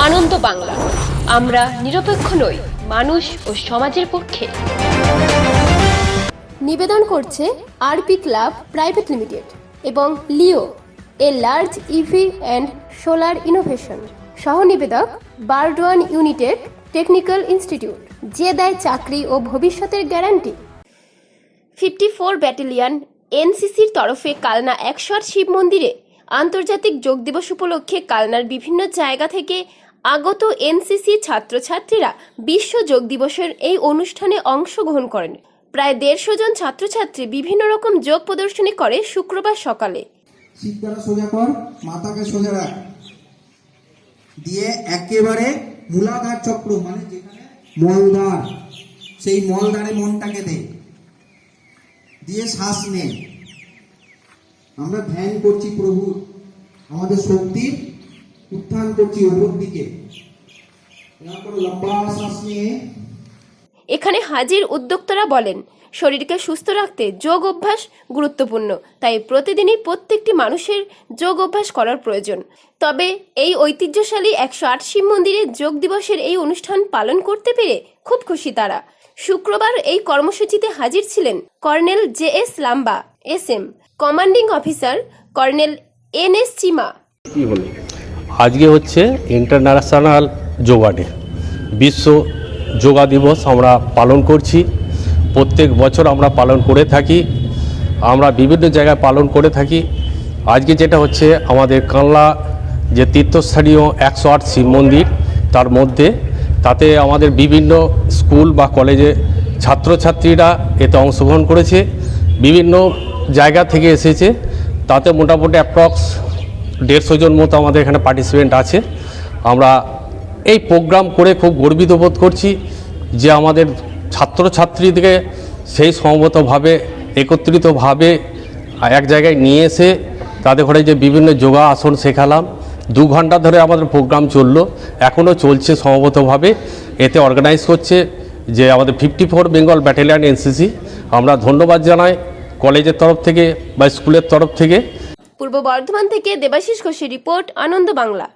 আনন্দ বাংলা। আমরা নিরপেক্ষ নই, মানুষ ও সমাজের পক্ষে। নিবেদন করছে আরপি ক্লাব প্রাইভেট লিমিটেড এবং Leo, a large EV and solar innovation. সহ নিবেদক বারডোয়ান ইউনিটেড টেকনিক্যাল ইনস্টিটিউট, যে দেয় চাকরি ও ভবিষ্যতের গ্যারান্টি। ফিফটি ফোর ব্যাটালিয়ন এনসিসির তরফে কালনা একশো আট শিব মন্দিরে আন্তর্জাতিক যোগ দিবস উপলক্ষে কালনার বিভিন্ন জায়গা থেকে আগত এনসিসি ছাত্রছাত্রীরা বিশ্ব যোগ দিবসের এই অনুষ্ঠানে অংশগ্রহণ করেন। প্রায় দেড়শো জন ছাত্রছাত্রী বিভিন্ন রকম যোগ প্রদর্শনী করে শুক্রবার সকালে। দিয়ে একেবারে মূলাধার চক্র মানে যেখানে সেই মনটাকে দিয়ে শ্বাস নে। আমরা ধ্যান করছি প্রভু, আমাদের শক্তির উত্থান করছি ওপর দিকে। লম্বা শ্বাস নিয়ে। এখানে হাজির উদ্যোক্তারা বলেন, শরীরকে সুস্থ রাখতে যোগ অভ্যাস গুরুত্বপূর্ণ, তাই প্রতিদিনই প্রত্যেকটি মানুষের যোগ অভ্যাস করার প্রয়োজন। তবে এই ঐতিহ্যশালী একশো আট শিব মন্দিরে যোগ দিবসের এই অনুষ্ঠান পালন করতে পেরে খুব খুশি তারা। শুক্রবার এই কর্মসূচিতে হাজির ছিলেন colonel J S Lamba, S M. Commanding officer colonel N S Cheema. আজকে হচ্ছে ইন্টারন্যাশনাল যোগা ডে। বিশ্ব যোগা দিবস আমরা পালন করছি। প্রত্যেক বছর আমরা পালন করে থাকি। আমরা বিভিন্ন জায়গায় পালন করে থাকি। আজকে যেটা হচ্ছে আমাদের কানলা যে তীর্থস্থানীয় একশো আট শিব মন্দির, তার মধ্যে তাতে আমাদের বিভিন্ন স্কুল বা কলেজে ছাত্রছাত্রীরা এতে অংশগ্রহণ করেছে। বিভিন্ন জায়গা থেকে এসেছে। তাতে মোটামুটি অ্যাপ্রক্স দেড়শো জন মতো আমাদের এখানে পার্টিসিপেন্ট আছে। আমরা এই প্রোগ্রাম করে খুব গর্বিত বোধ করছি যে আমাদের ছাত্রছাত্রীদেরকে সেই সমবেতভাবে একত্রিতভাবে এক জায়গায় নিয়ে এসে তাদের ঘরে যে বিভিন্ন যোগা আসন শেখালাম। দু ঘণ্টা ধরে আমাদের প্রোগ্রাম চলল। এখনও চলছে সমবতভাবে এতে অর্গানাইজ করছে যে আমাদের fifty four Bengal battalion NCC আমরা ধন্যবাদ জানাই। কলেজের তরফ থেকে বা স্কুলের তরফ থেকে। পূর্ব বর্ধমান থেকে দেবাশিস ঘোষের রিপোর্ট, আনন্দ বাংলা।